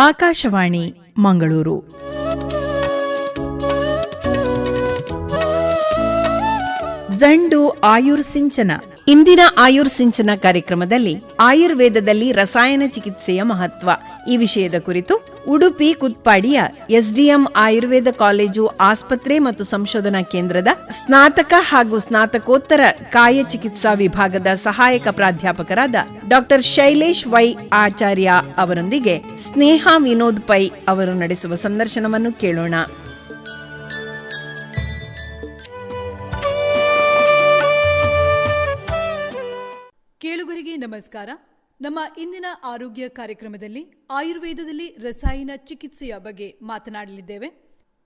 ಆಕಾಶವಾಣಿ, ಮಂಗಳೂರು. ಜಂಡು ಆಯುರ್ ಸಿಂಚನ. ಇಂದಿನ ಆಯುರ್ ಸಿಂಚನ ಕಾರ್ಯಕ್ರಮದಲ್ಲಿ ಆಯುರ್ವೇದದಲ್ಲಿ ರಸಾಯನ ಚಿಕಿತ್ಸೆಯ ಮಹತ್ವ. ಈ ವಿಷಯದ ಕುರಿತು ಉಡುಪಿ ಕುತ್ಪಾಡಿಯ ಎಸ್ಡಿಎಂ ಆಯುರ್ವೇದ ಕಾಲೇಜು ಆಸ್ಪತ್ರೆ ಮತ್ತು ಸಂಶೋಧನಾ ಕೇಂದ್ರದ ಸ್ನಾತಕ ಹಾಗೂ ಸ್ನಾತಕೋತ್ತರ ಕಾಯ ಚಿಕಿತ್ಸಾ ವಿಭಾಗದ ಸಹಾಯಕ ಪ್ರಾಧ್ಯಾಪಕರಾದ ಡಾಕ್ಟರ್ ಶೈಲೇಶ್ ವೈ ಆಚಾರ್ಯ ಅವರೊಂದಿಗೆ ಸ್ನೇಹ ವಿನೋದ್ ಪೈ ಅವರು ನಡೆಸುವ ಸಂದರ್ಶನವನ್ನು ಕೇಳೋಣ. ಕೇಳುಗರಿಗೆ ನಮಸ್ಕಾರ. ನಮ್ಮ ಇಂದಿನ ಆರೋಗ್ಯ ಕಾರ್ಯಕ್ರಮದಲ್ಲಿ ಆಯುರ್ವೇದದಲ್ಲಿ ರಸಾಯನ ಚಿಕಿತ್ಸೆಯ ಬಗ್ಗೆ ಮಾತನಾಡಲಿದ್ದೇವೆ.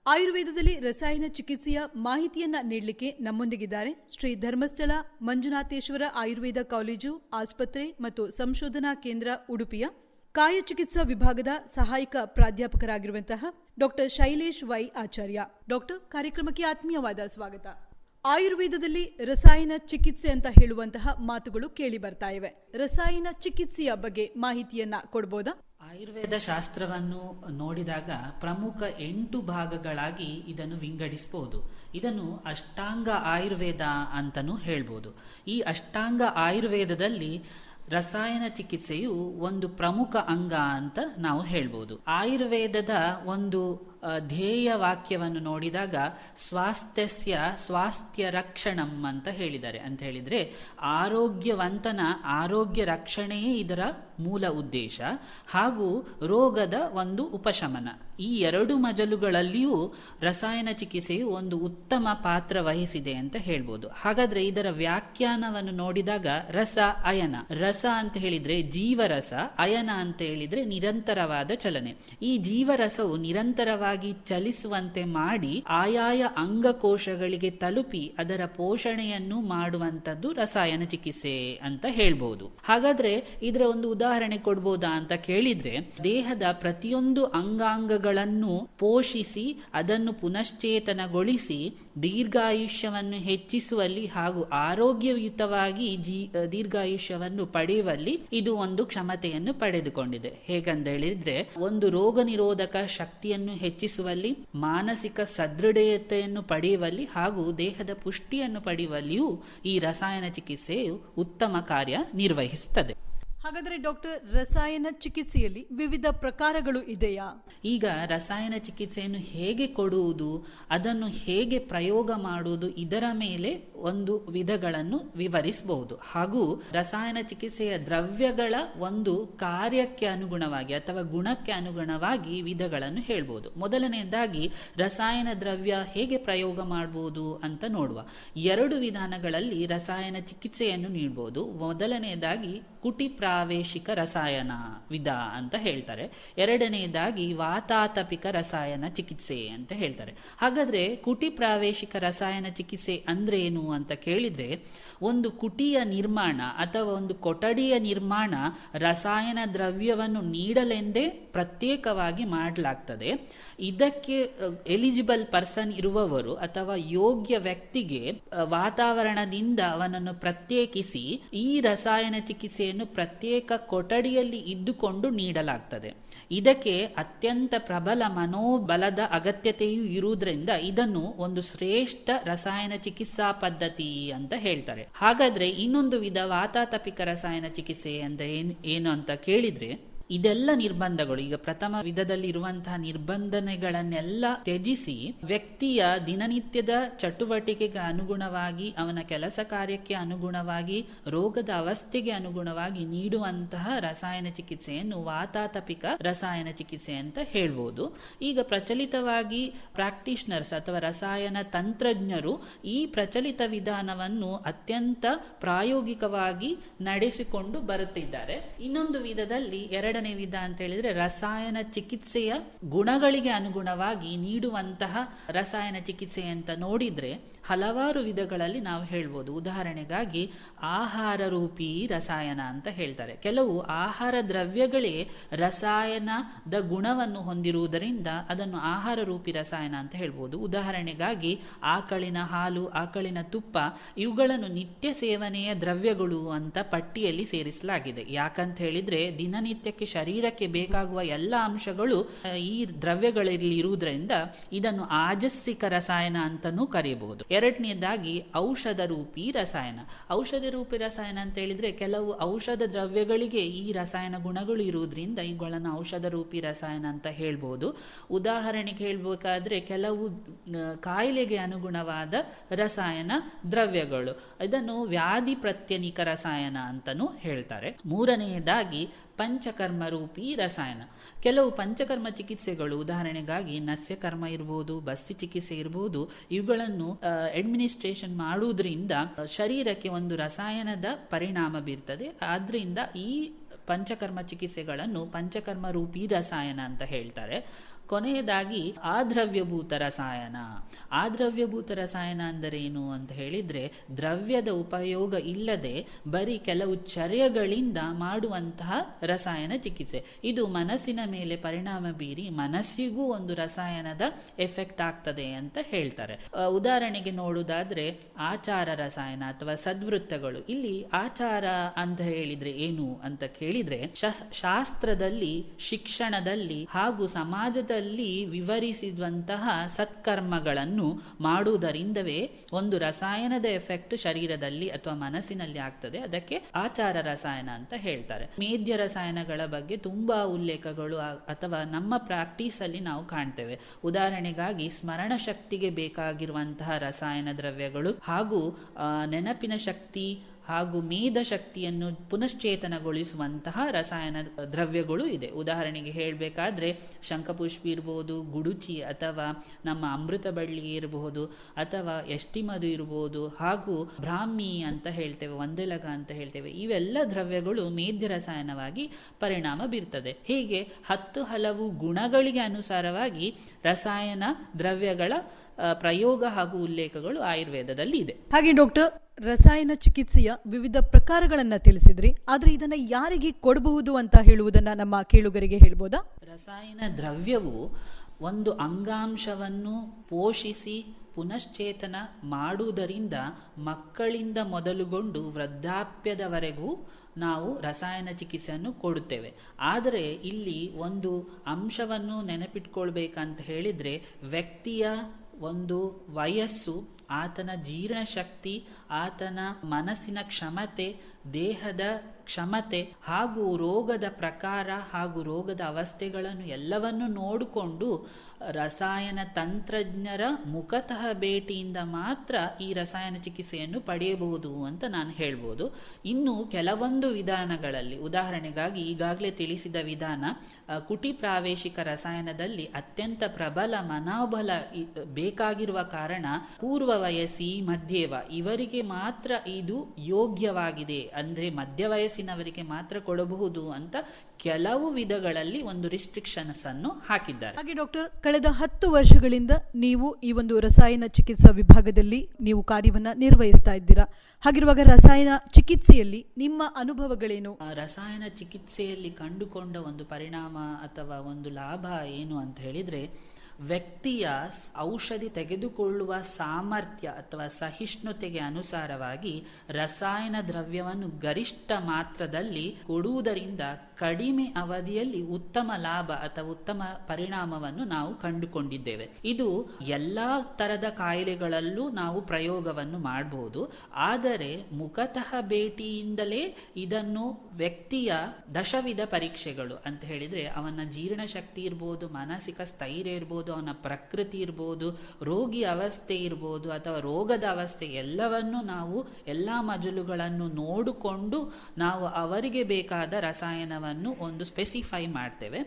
ಆಯುರ್ವೇದದಲ್ಲಿ ರಸಾಯನ ಚಿಕಿತ್ಸೆಯ ಮಾಹಿತಿಯನ್ನ ನೀಡಲಿಕ್ಕೆ ನಮ್ಮೊಂದಿಗಿದ್ದಾರೆ ಶ್ರೀ ಧರ್ಮಸ್ಥಳ ಮಂಜುನಾಥೇಶ್ವರ ಆಯುರ್ವೇದ ಕಾಲೇಜು, ಆಸ್ಪತ್ರೆ ಮತ್ತು ಸಂಶೋಧನಾ ಕೇಂದ್ರ ಉಡುಪಿಯ ಕಾಯ ಚಿಕಿತ್ಸಾ ವಿಭಾಗದ ಸಹಾಯಕ ಪ್ರಾಧ್ಯಾಪಕರಾಗಿರುವಂತಹ doctor Shailesh Y Acharya. Doctor, ಕಾರ್ಯಕ್ರಮಕ್ಕೆ ಆತ್ಮೀಯವಾದ ಸ್ವಾಗತ. ಆಯುರ್ವೇದದಲ್ಲಿ ರಸಾಯನ ಚಿಕಿತ್ಸೆ ಅಂತ ಹೇಳುವಂತಹ ಮಾತುಗಳು ಕೇಳಿ ಬರ್ತಾ ಇವೆ. ರಸಾಯನ ಚಿಕಿತ್ಸೆಯ ಬಗ್ಗೆ ಮಾಹಿತಿಯನ್ನ ಕೊಡ್ಬೋದಾ? ಆಯುರ್ವೇದ ಶಾಸ್ತ್ರವನ್ನು ನೋಡಿದಾಗ ಪ್ರಮುಖ ಎಂಟು ಭಾಗಗಳಾಗಿ ಇದನ್ನು ವಿಂಗಡಿಸಬಹುದು ಇದನ್ನು ಅಷ್ಟಾಂಗ ಆಯುರ್ವೇದ ಅಂತಲೂ ಹೇಳ್ಬೋದು. ಈ ಅಷ್ಟಾಂಗ ಆಯುರ್ವೇದದಲ್ಲಿ ರಸಾಯನ ಚಿಕಿತ್ಸೆಯು ಒಂದು ಪ್ರಮುಖ ಅಂಗ ಅಂತ ನಾವು ಹೇಳ್ಬೋದು. ಆಯುರ್ವೇದದ ಒಂದು ಧ್ಯೇಯ ವಾಕ್ಯವನ್ನು ನೋಡಿದಾಗ ಸ್ವಾಸ್ಥ್ಯಸ್ಯ ಸ್ವಾಸ್ಥ್ಯ ರಕ್ಷಣಂ ಅಂತ ಹೇಳಿದ್ದಾರೆ. ಅಂತ ಹೇಳಿದ್ರೆ ಆರೋಗ್ಯವಂತನ ಆರೋಗ್ಯ ರಕ್ಷಣೆಯೇ ಇದರ ಮೂಲ ಉದ್ದೇಶ ಹಾಗೂ ರೋಗದ ಒಂದು ಉಪಶಮನ. ಈ ಎರಡು ಮಜಲುಗಳಲ್ಲಿಯೂ ರಸಾಯನ ಚಿಕಿತ್ಸೆಯು ಒಂದು ಉತ್ತಮ ಪಾತ್ರ ವಹಿಸಿದೆ ಅಂತ ಹೇಳ್ಬೋದು. ಹಾಗಾದ್ರೆ ಇದರ ವ್ಯಾಖ್ಯಾನವನ್ನು ನೋಡಿದಾಗ ರಸ, ಅಯನ. ರಸ ಅಂತ ಹೇಳಿದ್ರೆ ಜೀವರಸ, ಅಯನ ಅಂತ ಹೇಳಿದ್ರೆ ನಿರಂತರವಾದ ಚಲನೆ. ಈ ಜೀವರಸವು ನಿರಂತರವಾಗಿ ಚಲಿಸುವಂತೆ ಮಾಡಿ ಆಯಾಯ ಅಂಗಕೋಶಗಳಿಗೆ ತಲುಪಿ ಅದರ ಪೋಷಣೆಯನ್ನು ಮಾಡುವಂತದ್ದು ರಸಾಯನ ಚಿಕಿತ್ಸೆ ಅಂತ ಹೇಳ್ಬೋದು. ಹಾಗಾದ್ರೆ ಇದರ ಒಂದು ಉದಾಹರಣೆ ಕೊಡ್ಬೋದಾ ಅಂತ ಕೇಳಿದ್ರೆ, ದೇಹದ ಪ್ರತಿಯೊಂದು ಅಂಗಾಂಗಗಳನ್ನು ಪೋಷಿಸಿ ಅದನ್ನು ಪುನಶ್ಚೇತನಗೊಳಿಸಿ ದೀರ್ಘಾಯುಷ್ಯವನ್ನು ಹೆಚ್ಚಿಸುವಲ್ಲಿ ಹಾಗೂ ಆರೋಗ್ಯಯುತವಾಗಿ ಜೀ ದೀರ್ಘಾಯುಷ್ಯವನ್ನು ಪಡೆಯುವಲ್ಲಿ ಇದು ಒಂದು ಕ್ಷಮತೆಯನ್ನು ಪಡೆದುಕೊಂಡಿದೆ. ಹೇಗಂತ ಹೇಳಿದ್ರೆ ಒಂದು ರೋಗ ನಿರೋಧಕ ಶಕ್ತಿಯನ್ನು ಹೆಚ್ಚಿಸುವಲ್ಲಿ, ಮಾನಸಿಕ ಸದೃಢತೆಯನ್ನು ಪಡೆಯುವಲ್ಲಿ ಹಾಗೂ ದೇಹದ ಪುಷ್ಟಿಯನ್ನು ಪಡೆಯುವಲ್ಲಿಯೂ ಈ ರಸಾಯನ ಚಿಕಿತ್ಸೆಯು ಉತ್ತಮ ಕಾರ್ಯ ನಿರ್ವಹಿಸುತ್ತದೆ. ಹಾಗಾದ್ರೆ ಡಾಕ್ಟರ್ ರಸಾಯನ ಚಿಕಿತ್ಸೆಯಲ್ಲಿ ವಿವಿಧ ಪ್ರಕಾರಗಳು ಇದೆಯಾ? ಈಗ ರಸಾಯನ ಚಿಕಿತ್ಸೆಯನ್ನು ಹೇಗೆ ಕೊಡುವುದು, ಅದನ್ನು ಹೇಗೆ ಪ್ರಯೋಗ ಮಾಡುವುದು, ಇದರ ಮೇಲೆ ಒಂದು ವಿಧಗಳನ್ನು ವಿವರಿಸಬಹುದು. ಹಾಗೂ ರಸಾಯನ ಚಿಕಿತ್ಸೆಯ ದ್ರವ್ಯಗಳ ಒಂದು ಕಾರ್ಯಕ್ಕೆ ಅನುಗುಣವಾಗಿ ಅಥವಾ ಗುಣಕ್ಕೆ ಅನುಗುಣವಾಗಿ ವಿಧಗಳನ್ನು ಹೇಳ್ಬೋದು. ಮೊದಲನೆಯದಾಗಿ, ರಸಾಯನ ದ್ರವ್ಯ ಹೇಗೆ ಪ್ರಯೋಗ ಮಾಡಬಹುದು ಅಂತ ನೋಡುವ. ಎರಡು ವಿಧಾನಗಳಲ್ಲಿ ರಸಾಯನ ಚಿಕಿತ್ಸೆಯನ್ನು ನೀಡಬಹುದು ಮೊದಲನೆಯದಾಗಿ ಕುಟಿ ಪ್ರಾವೇಶಿಕ ರಸಾಯನ ವಿಧ ಅಂತ ಹೇಳ್ತಾರೆ. ಎರಡನೆಯದಾಗಿ ವಾತಾತಪಿಕ ರಸಾಯನ ಚಿಕಿತ್ಸೆ ಅಂತ ಹೇಳ್ತಾರೆ. ಹಾಗಾದ್ರೆ ಕುಟಿ ಪ್ರಾವೇಶಿಕ ರಸಾಯನ ಚಿಕಿತ್ಸೆ ಅಂದ್ರೆ ಏನು ಅಂತ ಕೇಳಿದ್ರೆ ಒಂದು ಕುಟಿಯ ನಿರ್ಮಾಣ ಅಥವಾ ಒಂದು ಕೊಠಡಿಯ ನಿರ್ಮಾಣ ರಸಾಯನ ದ್ರವ್ಯವನ್ನು ನೀಡಲೆಂದೇ ಪ್ರತ್ಯೇಕವಾಗಿ ಮಾಡಲಾಗ್ತದೆ. ಇದಕ್ಕೆ ಎಲಿಜಿಬಲ್ ಪರ್ಸನ್ ಇರುವವರು ಅಥವಾ ಯೋಗ್ಯ ವ್ಯಕ್ತಿಗೆ ವಾತಾವರಣದಿಂದ ಅವನನ್ನು ಪ್ರತ್ಯೇಕಿಸಿ ಈ ರಸಾಯನ ಚಿಕಿತ್ಸೆಯನ್ನು ಪ್ರತ್ಯೇಕ ಕೊಠಡಿಯಲ್ಲಿ ಇದ್ದುಕೊಂಡು ನೀಡಲಾಗ್ತದೆ. ಇದಕ್ಕೆ ಅತ್ಯಂತ ಪ್ರಬಲ ಮನೋಬಲದ ಅಗತ್ಯತೆಯೂ ಇರುವುದರಿಂದ ಇದನ್ನು ಒಂದು ಶ್ರೇಷ್ಠ ರಸಾಯನ ಚಿಕಿತ್ಸಾ ಪದ್ಧತಿ ಅಂತ ಹೇಳ್ತಾರೆ. ಹಾಗಾದ್ರೆ ಇನ್ನೊಂದು ವಿಧ ವಾತಾತಪಿಕ ರಸಾಯನ ಚಿಕಿತ್ಸೆ ಅಂದ್ರೆ ಏನು ಅಂತ ಕೇಳಿದ್ರೆ ಇದೆಲ್ಲ ನಿರ್ಬಂಧಗಳು. ಈಗ ಪ್ರಥಮ ವಿಧದಲ್ಲಿ ಇರುವಂತಹ ನಿರ್ಬಂಧನೆಗಳನ್ನೆಲ್ಲ ತ್ಯಜಿಸಿ ವ್ಯಕ್ತಿಯ ದಿನನಿತ್ಯದ ಚಟುವಟಿಕೆಗೆ ಅನುಗುಣವಾಗಿ, ಅವನ ಕೆಲಸ ಕಾರ್ಯಕ್ಕೆ ಅನುಗುಣವಾಗಿ, ರೋಗದ ಅವಸ್ಥೆಗೆ ಅನುಗುಣವಾಗಿ ನೀಡುವಂತಹ ರಸಾಯನ ಚಿಕಿತ್ಸೆಯನ್ನು ವಾತಾತಪಿಕ ರಸಾಯನ ಚಿಕಿತ್ಸೆ ಅಂತ ಹೇಳ್ಬೋದು. ಈಗ ಪ್ರಚಲಿತವಾಗಿ ಪ್ರಾಕ್ಟೀಷನರ್ಸ್ ಅಥವಾ ರಸಾಯನ ತಂತ್ರಜ್ಞರು ಈ ಪ್ರಚಲಿತ ವಿಧಾನವನ್ನು ಅತ್ಯಂತ ಪ್ರಾಯೋಗಿಕವಾಗಿ ನಡೆಸಿಕೊಂಡು ಬರುತ್ತಿದ್ದಾರೆ. ಇನ್ನೊಂದು ವಿಧದಲ್ಲಿ ಎರಡನೇ ವಿಧ ಅಂತ ಹೇಳಿದ್ರೆ ರಸಾಯನ ಚಿಕಿತ್ಸೆಯ ಗುಣಗಳಿಗೆ ಅನುಗುಣವಾಗಿ ನೀಡುವಂತಹ ರಸಾಯನ ಚಿಕಿತ್ಸೆ ಅಂತ ನೋಡಿದ್ರೆ ಹಲವಾರು ವಿಧಗಳಲ್ಲಿ ನಾವು ಹೇಳ್ಬೋದು. ಉದಾಹರಣೆಗಾಗಿ ಆಹಾರ ರೂಪಿ ರಸಾಯನ ಅಂತ ಹೇಳ್ತಾರೆ. ಕೆಲವು ಆಹಾರ ದ್ರವ್ಯಗಳೇ ರಸಾಯನದ ಗುಣವನ್ನು ಹೊಂದಿರುವುದರಿಂದ ಅದನ್ನು ಆಹಾರ ರೂಪಿ ರಸಾಯನ ಅಂತ ಹೇಳ್ಬೋದು. ಉದಾಹರಣೆಗಾಗಿ ಆಕಳಿನ ಹಾಲು, ಆಕಳಿನ ತುಪ್ಪ ಇವುಗಳನ್ನು ನಿತ್ಯ ಸೇವನೆಯ ದ್ರವ್ಯಗಳು ಅಂತ ಪಟ್ಟಿಯಲ್ಲಿ ಸೇರಿಸಲಾಗಿದೆ. ಯಾಕಂತ ಹೇಳಿದ್ರೆ ದಿನನಿತ್ಯಕ್ಕೆ ಅದಕ್ಕೆ ಶರೀರಕ್ಕೆ ಬೇಕಾಗುವ ಎಲ್ಲ ಅಂಶಗಳು ಈ ದ್ರವ್ಯಗಳಲ್ಲಿ ಇರುವುದರಿಂದ ಇದನ್ನು ಆಜಸ್ವಿಕ ರಸಾಯನ ಅಂತಲೂ ಕರೆಯಬಹುದು. ಎರಡನೇದಾಗಿ ಔಷಧ ರೂಪಿ ರಸಾಯನ. ಔಷಧ ರೂಪಿ ರಸಾಯನ ಅಂತ ಹೇಳಿದ್ರೆ ಕೆಲವು ಔಷಧ ದ್ರವ್ಯಗಳಿಗೆ ಈ ರಸಾಯನ ಗುಣಗಳು ಇರುವುದರಿಂದ ಇವುಗಳನ್ನು ಔಷಧ ರೂಪಿ ರಸಾಯನ ಅಂತ ಹೇಳ್ಬೋದು. ಉದಾಹರಣೆಗೆ ಹೇಳ್ಬೇಕಾದ್ರೆ ಕೆಲವು ಕಾಯಿಲೆಗೆ ಅನುಗುಣವಾದ ರಸಾಯನ ದ್ರವ್ಯಗಳು. ಇದನ್ನು ವ್ಯಾಧಿ ಪ್ರತ್ಯನಿಕ ರಸಾಯನ ಅಂತಲೂ ಹೇಳ್ತಾರೆ. ಮೂರನೆಯದಾಗಿ ಪಂಚಕರ್ಮ ರೂಪಿ ರಸಾಯನ. ಕೆಲವು ಪಂಚಕರ್ಮ ಚಿಕಿತ್ಸೆಗಳು ಉದಾಹರಣೆಗಾಗಿ ನಸ್ಯಕರ್ಮ ಇರ್ಬೋದು, ಬಸ್ತಿ ಚಿಕಿತ್ಸೆ ಇರ್ಬೋದು, ಇವುಗಳನ್ನು ಅಡ್ಮಿನಿಸ್ಟ್ರೇಷನ್ ಮಾಡುವುದರಿಂದ ಶರೀರಕ್ಕೆ ಒಂದು ರಸಾಯನದ ಪರಿಣಾಮ ಬೀರ್ತದೆ. ಆದ್ದರಿಂದ ಈ ಪಂಚಕರ್ಮ ಚಿಕಿತ್ಸೆಗಳನ್ನು ಪಂಚಕರ್ಮ ರೂಪಿ ರಸಾಯನ ಅಂತ ಹೇಳ್ತಾರೆ. ಕೊನೆಯದಾಗಿ ಆದ್ರವ್ಯಭೂತ ರಸಾಯನ. ಆದ್ರವ್ಯಭೂತ ರಸಾಯನ ಅಂದರೆ ಏನು ಅಂತ ಹೇಳಿದ್ರೆ ದ್ರವ್ಯದ ಉಪಯೋಗ ಇಲ್ಲದೆ ಬರೀ ಕೆಲವು ಚರ್ಯಗಳಿಂದ ಮಾಡುವಂತಹ ರಸಾಯನ ಚಿಕಿತ್ಸೆ. ಇದು ಮನಸ್ಸಿನ ಮೇಲೆ ಪರಿಣಾಮ ಬೀರಿ ಮನಸ್ಸಿಗೂ ಒಂದು ರಸಾಯನದ ಎಫೆಕ್ಟ್ ಆಗ್ತದೆ ಅಂತ ಹೇಳ್ತಾರೆ. ಉದಾಹರಣೆಗೆ ನೋಡುವುದಾದರೆ ಆಚಾರ ರಸಾಯನ ಅಥವಾ ಸದ್ವೃತ್ತಗಳು. ಇಲ್ಲಿ ಆಚಾರ ಅಂತ ಹೇಳಿದ್ರೆ ಏನು ಅಂತ ಕೇಳಿದ್ರೆ ಶಾಸ್ತ್ರದಲ್ಲಿ, ಶಿಕ್ಷಣದಲ್ಲಿ ಹಾಗೂ ಸಮಾಜದಲ್ಲಿ ವಿವರಿಸಿದಂತಹ ಸತ್ಕರ್ಮಗಳನ್ನು ಮಾಡುವುದರಿಂದವೇ ಒಂದು ರಸಾಯನದ ಎಫೆಕ್ಟ್ ಶರೀರದಲ್ಲಿ ಅಥವಾ ಮನಸ್ಸಿನಲ್ಲಿ ಆಗ್ತದೆ. ಅದಕ್ಕೆ ಆಚಾರ ರಸಾಯನ ಅಂತ ಹೇಳ್ತಾರೆ. ಮೇದ್ಯ ರಸಾಯನಗಳ ಬಗ್ಗೆ ತುಂಬಾ ಉಲ್ಲೇಖಗಳು ಅಥವಾ ನಮ್ಮ ಪ್ರಾಕ್ಟೀಸ್ ಅಲ್ಲಿ ನಾವು ಕಾಣ್ತೇವೆ. ಉದಾಹರಣೆಗಾಗಿ ಸ್ಮರಣ ಶಕ್ತಿಗೆ ಬೇಕಾಗಿರುವಂತಹ ರಸಾಯನ ದ್ರವ್ಯಗಳು ಹಾಗೂ ನೆನಪಿನ ಶಕ್ತಿ ಹಾಗೂ ಮೇಧ ಶಕ್ತಿಯನ್ನು ಪುನಶ್ಚೇತನಗೊಳಿಸುವಂತಹ ರಸಾಯನ ದ್ರವ್ಯಗಳು ಇದೆ. ಉದಾಹರಣೆಗೆ ಹೇಳಬೇಕಾದ್ರೆ ಶಂಖಪುಷ್ಪಿ ಇರ್ಬೋದು, ಗುಡುಚಿ ಅಥವಾ ನಮ್ಮ ಅಮೃತ ಬಳ್ಳಿ ಇರಬಹುದು ಅಥವಾ ಎಷ್ಟಿಮದು ಇರಬಹುದು ಹಾಗೂ ಬ್ರಾಹ್ಮಿ ಅಂತ ಹೇಳ್ತೇವೆ ಒಂದೆಲಗ ಅಂತ ಹೇಳ್ತೇವೆ. ಇವೆಲ್ಲ ದ್ರವ್ಯಗಳು ಮೇಧ್ಯ ರಸಾಯನವಾಗಿ ಪರಿಣಾಮ ಬೀರ್ತದೆ. ಹೀಗೆ ಹತ್ತು ಹಲವು ಗುಣಗಳಿಗೆ ಅನುಸಾರವಾಗಿ ರಸಾಯನ ದ್ರವ್ಯಗಳ ಪ್ರಯೋಗ ಹಾಗೂ ಉಲ್ಲೇಖಗಳು ಆಯುರ್ವೇದದಲ್ಲಿ ಇದೆ. ಹಾಗೆ ಡಾಕ್ಟರ್ ರಸಾಯನ ಚಿಕಿತ್ಸೆಯ ವಿವಿಧ ಪ್ರಕಾರಗಳನ್ನ ತಿಳಿಸಿದ್ರಿ. ಆದ್ರೆ ಇದನ್ನ ಯಾರಿಗೆ ಕೊಡಬಹುದು ಅಂತ ಹೇಳುವುದನ್ನ ನಮ್ಮ ಕೇಳುಗರಿಗೆ ಹೇಳ್ಬೋದಾ? ರಸಾಯನ ದ್ರವ್ಯವು ಒಂದು ಅಂಗಾಂಶವನ್ನು ಪೋಷಿಸಿ ಪುನಶ್ಚೇತನ ಮಾಡುವುದರಿಂದ ಮಕ್ಕಳಿಂದ ಮೊದಲುಗೊಂಡು ವೃದ್ಧಾಪ್ಯದವರೆಗೂ ನಾವು ರಸಾಯನ ಚಿಕಿತ್ಸೆಯನ್ನು ಕೊಡುತ್ತೇವೆ. ಆದರೆ ಇಲ್ಲಿ ಒಂದು ಅಂಶವನ್ನು ನೆನಪಿಟ್ಕೊಳ್ಬೇಕಂತ ಹೇಳಿದರೆ ವ್ಯಕ್ತಿಯ ಒಂದು ವಯಸ್ಸು ಆತನ ಜೀರ್ಣಶಕ್ತಿ ಆತನ ಮನಸ್ಸಿನ ಕ್ಷಮತೆ ದೇಹದ ಕ್ಷಮತೆ ಹಾಗೂ ರೋಗದ ಪ್ರಕಾರ ಹಾಗೂ ರೋಗದ ಅವಸ್ಥೆಗಳನ್ನು ಎಲ್ಲವನ್ನು ನೋಡಿಕೊಂಡು ರಸಾಯನ ತಂತ್ರಜ್ಞರ ಮುಖತಃ ಭೇಟಿಯಿಂದ ಮಾತ್ರ ಈ ರಸಾಯನ ಚಿಕಿತ್ಸೆಯನ್ನು ಪಡೆಯಬಹುದು ಅಂತ ನಾನು ಹೇಳ್ಬೋದು. ಇನ್ನು ಕೆಲವೊಂದು ವಿಧಾನಗಳಲ್ಲಿ, ಉದಾಹರಣೆಗಾಗಿ ಈಗಾಗಲೇ ತಿಳಿಸಿದ ವಿಧಾನ ಕುಟಿ ಪ್ರಾವೇಶಿಕ ರಸಾಯನದಲ್ಲಿ ಅತ್ಯಂತ ಪ್ರಬಲ ಮನೋಬಲ ಬೇಕಾಗಿರುವ ಕಾರಣ ಪೂರ್ವ ವಯಸ್ಸಿ, ಮಧ್ಯವ, ಇವರಿಗೆ ಮಾತ್ರ ಇದು ಯೋಗ್ಯವಾಗಿದೆ. ಅಂದರೆ ಮಧ್ಯ ವಯಸ್ಸಿನವರಿಗೆ ಮಾತ್ರ ಕೊಡಬಹುದು ಅಂತ ಕೆಲವು ವಿಧಗಳಲ್ಲಿ ಒಂದು ರಿಸ್ಟ್ರಿಕ್ಷನ್ಸ್ ಅನ್ನು ಹಾಕಿದ್ದಾರೆ. ಹಾಗೆ ಡಾಕ್ಟರ್ ಕಳೆದ ಹತ್ತು ವರ್ಷಗಳಿಂದ ನೀವು ಈ ಒಂದು ರಸಾಯನ ಚಿಕಿತ್ಸಾ ವಿಭಾಗದಲ್ಲಿ ನೀವು ಕಾರ್ಯವನ್ನ ನಿರ್ವಹಿಸ್ತಾ ಇದ್ದೀರಾ? ಹಾಗಿರುವಾಗ ರಸಾಯನ ಚಿಕಿತ್ಸೆಯಲ್ಲಿ ನಿಮ್ಮ ಅನುಭವಗಳೇನು? ರಸಾಯನ ಚಿಕಿತ್ಸೆಯಲ್ಲಿ ಕಂಡುಕೊಂಡ ಒಂದು ಪರಿಣಾಮ ಅಥವಾ ಒಂದು ಲಾಭ ಏನು ಅಂತ ಹೇಳಿದ್ರೆ ವ್ಯಕ್ತಿಯ ಔಷಧಿ ತೆಗೆದುಕೊಳ್ಳುವ ಸಾಮರ್ಥ್ಯ ಅಥವಾ ಸಹಿಷ್ಣುತೆಗೆ ಅನುಸಾರವಾಗಿ ರಸಾಯನ ದ್ರವ್ಯವನ್ನು ಗರಿಷ್ಠ ಮಾತ್ರದಲ್ಲಿ ಕೊಡುವುದರಿಂದ ಕಡಿಮೆ ಅವಧಿಯಲ್ಲಿ ಉತ್ತಮ ಲಾಭ ಅಥವಾ ಉತ್ತಮ ಪರಿಣಾಮವನ್ನು ನಾವು ಕಂಡುಕೊಂಡಿದ್ದೇವೆ. ಇದು ಎಲ್ಲಾ ತರದ ಕಾಯಿಲೆಗಳಲ್ಲೂ ನಾವು ಪ್ರಯೋಗವನ್ನು ಮಾಡಬಹುದು ಆದರೆ ಮುಖತಃ ಭೇಟಿಯಿಂದಲೇ ಇದನ್ನು ವ್ಯಕ್ತಿಯ ದಶವಿಧ ಪರೀಕ್ಷೆಗಳು ಅಂತ ಹೇಳಿದ್ರೆ ಅವನ ಜೀರ್ಣಶಕ್ತಿ ಇರ್ಬೋದು, ಮಾನಸಿಕ ಸ್ಥೈರ್ಯ ಇರ್ಬೋದು ಅವನ ಪ್ರಕೃತಿ ಇರ್ಬೋದು, ರೋಗಿ ಅವಸ್ಥೆ ಇರ್ಬೋದು, ಅಥವಾ ರೋಗದ ಅವಸ್ಥೆ ಎಲ್ಲವನ್ನು ನಾವು, ಎಲ್ಲ ಮಜಲುಗಳನ್ನು ನೋಡಿಕೊಂಡು ನಾವು ಅವರಿಗೆ ಬೇಕಾದ ರಸಾಯನವನ್ನು ಒಂದು ಸ್ಪೆಸಿಫೈ ಮಾಡ್ತೇವೆ.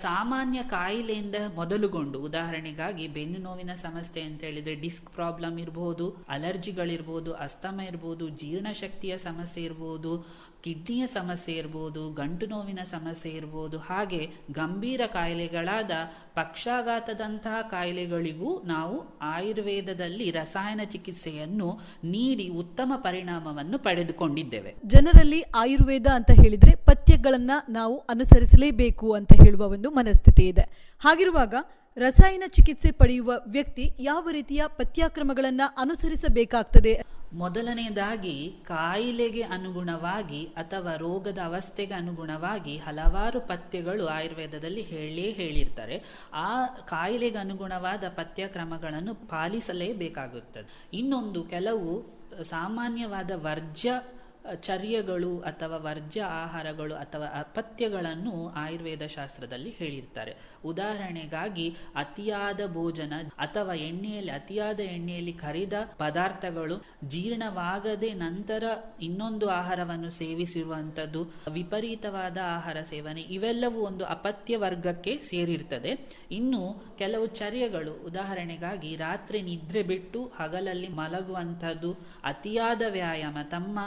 ಸಾಮಾನ್ಯ ಕಾಯಿಲೆಯಿಂದ ಮೊದಲುಗೊಂಡು. ಉದಾಹರಣೆಗಾಗಿ ಬೆನ್ನು ನೋವಿನ ಸಮಸ್ಯೆ ಅಂತ ಹೇಳಿದ್ರೆ ಡಿಸ್ಕ್ ಪ್ರಾಬ್ಲಮ್ ಇರಬಹುದು ಅಲರ್ಜಿಗಳಿರ್ಬೋದು, ಅಸ್ತಮ ಇರ್ಬೋದು, ಜೀರ್ಣಶಕ್ತಿಯ ಸಮಸ್ಯೆ ಇರ್ಬೋದು, ಕಿಡ್ನಿಯ ಸಮಸ್ಯೆ ಇರ್ಬೋದು, ಗಂಟು ನೋವಿನ ಸಮಸ್ಯೆ ಇರ್ಬೋದು. ಹಾಗೆ ಗಂಭೀರ ಕಾಯಿಲೆಗಳಾದ ಪಕ್ಷಾಘಾತದಂತಹ ಕಾಯಿಲೆಗಳಿಗೂ ನಾವು ಆಯುರ್ವೇದದಲ್ಲಿ ರಸಾಯನ ಚಿಕಿತ್ಸೆಯನ್ನು ನೀಡಿ ಉತ್ತಮ ಪರಿಣಾಮವನ್ನು ಪಡೆದುಕೊಂಡಿದ್ದೇವೆ. ಜನರಲ್ಲಿ ಆಯುರ್ವೇದ ಅಂತ ಹೇಳಿದ್ರೆ ಪಥ್ಯಗಳನ್ನ ನಾವು ಅನುಸರಿಸಲೇಬೇಕು ಅಂತ ಹೇಳುವ ಮನಸ್ಥಿತಿ ಇದೆ. ಹಾಗಿರುವಾಗ ರಸಾಯನ ಚಿಕಿತ್ಸೆ ಪಡೆಯುವ ವ್ಯಕ್ತಿ ಯಾವ ರೀತಿಯ ಪಥ್ಯಕ್ರಮಗಳನ್ನ ಅನುಸರಿಸಬೇಕಾಗ್ತದೆ? ಮೊದಲನೆಯದಾಗಿ ಕಾಯಿಲೆಗೆ ಅನುಗುಣವಾಗಿ ಅಥವಾ ರೋಗದ ಅವಸ್ಥೆಗೆ ಅನುಗುಣವಾಗಿ ಹಲವಾರು ಪಥ್ಯಗಳು ಆಯುರ್ವೇದದಲ್ಲಿ ಹೇಳೇ ಹೇಳಿರ್ತಾರೆ. ಆ ಕಾಯಿಲೆಗೆ ಅನುಗುಣವಾದ ಪಥ್ಯ ಕ್ರಮಗಳನ್ನು ಪಾಲಿಸಲೇಬೇಕಾಗುತ್ತದೆ. ಇನ್ನೊಂದು ಕೆಲವು ಸಾಮಾನ್ಯವಾದ ವರ್ಜ್ಯ ಚರ್ಯಗಳು ಅಥವಾ ವರ್ಜ್ಯ ಆಹಾರಗಳು ಅಥವಾ ಅಪಥ್ಯಗಳನ್ನು ಆಯುರ್ವೇದ ಶಾಸ್ತ್ರದಲ್ಲಿ ಹೇಳಿರ್ತಾರೆ. ಉದಾಹರಣೆಗಾಗಿ ಅತಿಯಾದ ಭೋಜನ ಅಥವಾ ಎಣ್ಣೆಯಲ್ಲಿ, ಅತಿಯಾದ ಎಣ್ಣೆಯಲ್ಲಿ ಕರಿದ ಪದಾರ್ಥಗಳು ಜೀರ್ಣವಾಗದೆ ನಂತರ ಇನ್ನೊಂದು ಆಹಾರವನ್ನು ಸೇವಿಸಿರುವಂಥದ್ದು, ವಿಪರೀತವಾದ ಆಹಾರ ಸೇವನೆ, ಇವೆಲ್ಲವೂ ಒಂದು ಅಪಥ್ಯ ವರ್ಗಕ್ಕೆ ಸೇರಿರ್ತದೆ. ಇನ್ನು ಕೆಲವು ಚರ್ಯಗಳು, ಉದಾಹರಣೆಗಾಗಿ ರಾತ್ರಿ ನಿದ್ರೆ ಬಿಟ್ಟು ಹಗಲಲ್ಲಿ ಮಲಗುವಂಥದ್ದು, ಅತಿಯಾದ ವ್ಯಾಯಾಮ, ತಮ್ಮ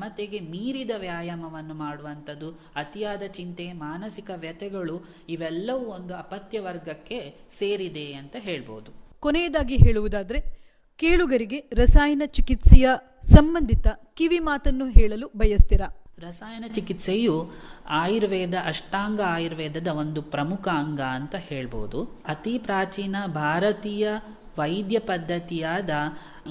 ಕ್ಷಮತೆಗೆ ಮೀರಿದ ವ್ಯಾಯಾಮವನ್ನು ಮಾಡುವಂಥದ್ದು ಅತಿಯಾದ ಚಿಂತೆ ಮಾನಸಿಕ ವ್ಯಥೆಗಳು ಇವೆಲ್ಲವೂ ಒಂದು ಅಪತ್ಯ ವರ್ಗಕ್ಕೆ ಸೇರಿದೆ ಅಂತ ಹೇಳ್ಬೋದು. ಕೊನೆಯದಾಗಿ ಹೇಳುವುದಾದರೆ ಕೇಳುಗರಿಗೆ ರಸಾಯನ ಚಿಕಿತ್ಸೆಯ ಸಂಬಂಧಿತ ಕಿವಿ ಮಾತನ್ನು ಹೇಳಲು ಬಯಸ್ತೀರ? ರಸಾಯನ ಚಿಕಿತ್ಸೆಯು ಆಯುರ್ವೇದ ಅಷ್ಟಾಂಗ ಆಯುರ್ವೇದದ ಒಂದು ಪ್ರಮುಖ ಅಂಗ ಅಂತ ಹೇಳ್ಬೋದು. ಅತಿ ಪ್ರಾಚೀನ ಭಾರತೀಯ ವೈದ್ಯ ಪದ್ಧತಿಯಾದ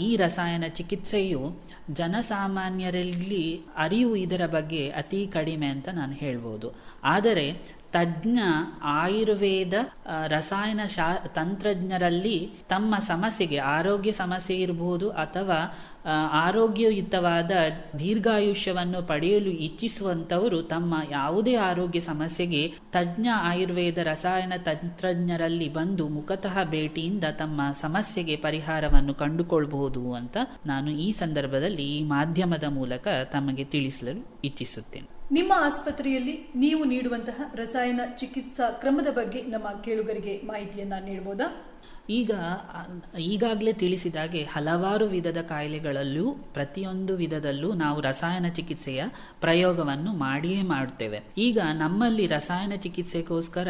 ಈ ರಸಾಯನ ಚಿಕಿತ್ಸೆಯು ಜನಸಾಮಾನ್ಯರಲ್ಲಿ ಅರಿವು ಇದರ ಬಗ್ಗೆ ಅತಿ ಕಡಿಮೆ ಅಂತ ನಾನು ಹೇಳ್ಬೋದು. ಆದರೆ ತಜ್ಞ ಆಯುರ್ವೇದ ರಸಾಯನ ಶಾ, ತಂತ್ರಜ್ಞರಲ್ಲಿ ತಮ್ಮ ಸಮಸ್ಯೆಗೆ ಆರೋಗ್ಯ ಸಮಸ್ಯೆ ಇರಬಹುದು ಅಥವಾ ಆರೋಗ್ಯಯುತವಾದ ದೀರ್ಘಾಯುಷ್ಯವನ್ನು ಪಡೆಯಲು ಇಚ್ಛಿಸುವಂಥವರು ತಮ್ಮ ಯಾವುದೇ ಆರೋಗ್ಯ ಸಮಸ್ಯೆಗೆ ತಜ್ಞ ಆಯುರ್ವೇದ ರಸಾಯನ ತಂತ್ರಜ್ಞರಲ್ಲಿ ಬಂದು ಮುಖತಃ ಭೇಟಿಯಿಂದ ತಮ್ಮ ಸಮಸ್ಯೆಗೆ ಪರಿಹಾರವನ್ನು ಕಂಡುಕೊಳ್ಬಹುದು ಅಂತ ನಾನು ಈ ಸಂದರ್ಭದಲ್ಲಿ ಈ ಮಾಧ್ಯಮದ ಮೂಲಕ ತಮಗೆ ತಿಳಿಸಲು ಇಚ್ಛಿಸುತ್ತೇನೆ. ನಿಮ್ಮ ಆಸ್ಪತ್ರೆಯಲ್ಲಿ ನೀವು ನೀಡುವಂತಹ ರಸಾಯನ ಚಿಕಿತ್ಸಾ ಕ್ರಮದ ಬಗ್ಗೆ ನಮ್ಮ ಕೇಳುಗರಿಗೆ ಮಾಹಿತಿಯನ್ನ ನೀಡಬಹುದಾ ಈಗ, ಈಗಾಗಲೇ ತಿಳಿಸಿದಾಗೆ ಹಲವಾರು ವಿಧದ ಕಾಯಿಲೆಗಳಲ್ಲೂ, ಪ್ರತಿಯೊಂದು ವಿಧದಲ್ಲೂ ನಾವು ರಸಾಯನ ಚಿಕಿತ್ಸೆಯ ಪ್ರಯೋಗವನ್ನು ಮಾಡಿಯೇ ಮಾಡುತ್ತೇವೆ. ಈಗ ನಮ್ಮಲ್ಲಿ ರಸಾಯನ ಚಿಕಿತ್ಸೆಗೋಸ್ಕರ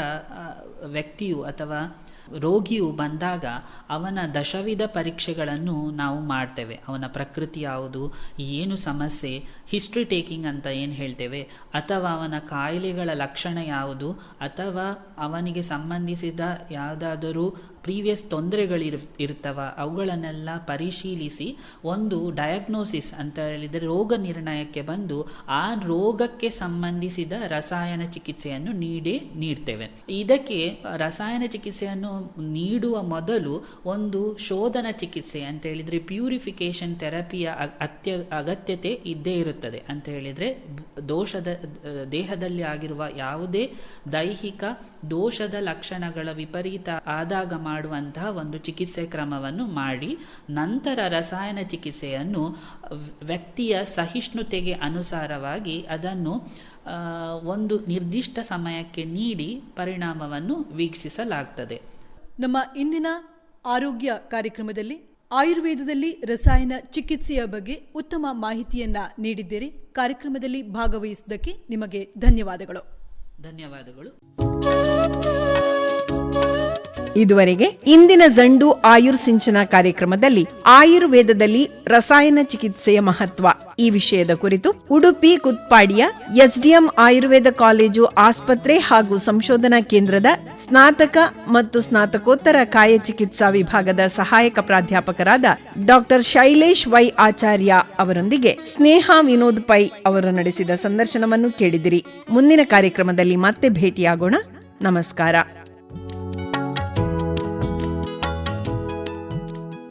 ವ್ಯಕ್ತಿಯು ಅಥವಾ ರೋಗಿಯು ಬಂದಾಗ ಅವನ ದಶವಿಧ ಪರೀಕ್ಷೆಗಳನ್ನು ನಾವು ಮಾಡ್ತೇವೆ. ಅವನ ಪ್ರಕೃತಿ ಯಾವುದು, ಏನು ಸಮಸ್ಯೆ, ಹಿಸ್ಟ್ರಿ ಟೇಕಿಂಗ್ ಅಂತ ಏನು ಹೇಳ್ತೇವೆ, ಅಥವಾ ಅವನ ಕಾಯಿಲೆಗಳ ಲಕ್ಷಣ ಯಾವುದು, ಅಥವಾ ಅವನಿಗೆ ಸಂಬಂಧಿಸಿದ ಯಾವುದಾದರೂ ಪ್ರೀವಿಯಸ್ ತೊಂದರೆಗಳಿರ್ ಇರ್ತವ ಅವುಗಳನ್ನೆಲ್ಲ ಪರಿಶೀಲಿಸಿ ಒಂದು ಡಯಾಗ್ನೋಸಿಸ್ ಅಂತ ಹೇಳಿದರೆ ರೋಗ ನಿರ್ಣಯಕ್ಕೆ ಬಂದು ಆ ರೋಗಕ್ಕೆ ಸಂಬಂಧಿಸಿದ ರಸಾಯನ ಚಿಕಿತ್ಸೆಯನ್ನು ನೀಡಿ ನೀಡ್ತೇವೆ. ಇದಕ್ಕೆ ರಸಾಯನ ಚಿಕಿತ್ಸೆಯನ್ನು ನೀಡುವ ಮೊದಲು ಒಂದು ಶೋಧನ ಚಿಕಿತ್ಸೆ ಅಂತ ಹೇಳಿದರೆ ಪ್ಯೂರಿಫಿಕೇಶನ್ ಥೆರಪಿಯ ಅತ್ಯ ಅಗತ್ಯತೆ ಇದ್ದೇ ಇರುತ್ತದೆ ಅಂತ ಹೇಳಿದರೆ ದೋಷದ, ದೇಹದಲ್ಲಿ ಆಗಿರುವ ಯಾವುದೇ ದೈಹಿಕ ದೋಷದ ಲಕ್ಷಣಗಳ ವಿಪರೀತ ಆದಾಗ ಮಾಡುವಂತಹ ಒಂದು ಚಿಕಿತ್ಸೆ ಕ್ರಮವನ್ನು ಮಾಡಿ ನಂತರ ರಸಾಯನ ಚಿಕಿತ್ಸೆಯನ್ನು ವ್ಯಕ್ತಿಯ ಸಹಿಷ್ಣುತೆಗೆ ಅನುಸಾರವಾಗಿ ಅದನ್ನು ಒಂದು ನಿರ್ದಿಷ್ಟ ಸಮಯಕ್ಕೆ ನೀಡಿ ಪರಿಣಾಮವನ್ನು ವೀಕ್ಷಿಸಲಾಗ್ತದೆ. ನಮ್ಮ ಇಂದಿನ ಆರೋಗ್ಯ ಕಾರ್ಯಕ್ರಮದಲ್ಲಿ ಆಯುರ್ವೇದದಲ್ಲಿ ರಸಾಯನ ಚಿಕಿತ್ಸೆಯ ಬಗ್ಗೆ ಉತ್ತಮ ಮಾಹಿತಿಯನ್ನ ನೀಡಿದ್ದೀರಿ. ಕಾರ್ಯಕ್ರಮದಲ್ಲಿ ಭಾಗವಹಿಸಿದ್ದಕ್ಕೆ ನಿಮಗೆ ಧನ್ಯವಾದಗಳು. ಧನ್ಯವಾದಗಳು. ಇದುವರೆಗೆ ಇಂದಿನ ಜಂಡು ಆಯುರ್ ಸಿಂಚನ ಕಾರ್ಯಕ್ರಮದಲ್ಲಿ ಆಯುರ್ವೇದದಲ್ಲಿ ರಸಾಯನ ಚಿಕಿತ್ಸೆಯ ಮಹತ್ವ. ಈ ವಿಷಯದ ಕುರಿತು ಉಡುಪಿ ಕುತ್ಪಾಡಿಯ ಎಸ್ಡಿಎಂ ಆಯುರ್ವೇದ ಕಾಲೇಜು ಆಸ್ಪತ್ರೆ ಹಾಗೂ ಸಂಶೋಧನಾ ಕೇಂದ್ರದ ಸ್ನಾತಕ ಮತ್ತು ಸ್ನಾತಕೋತ್ತರ ಕಾಯ ಚಿಕಿತ್ಸಾ ವಿಭಾಗದ ಸಹಾಯಕ ಪ್ರಾಧ್ಯಾಪಕರಾದ ಡಾಕ್ಟರ್ ಶೈಲೇಶ್ ವೈ ಆಚಾರ್ಯ ಅವರೊಂದಿಗೆ ಸ್ನೇಹ ವಿನೋದ್ ಪೈ ಅವರು ನಡೆಸಿದ ಸಂದರ್ಶನವನ್ನು ಕೇಳಿದಿರಿ. ಮುಂದಿನ ಕಾರ್ಯಕ್ರಮದಲ್ಲಿ ಮತ್ತೆ ಭೇಟಿಯಾಗೋಣ. ನಮಸ್ಕಾರ.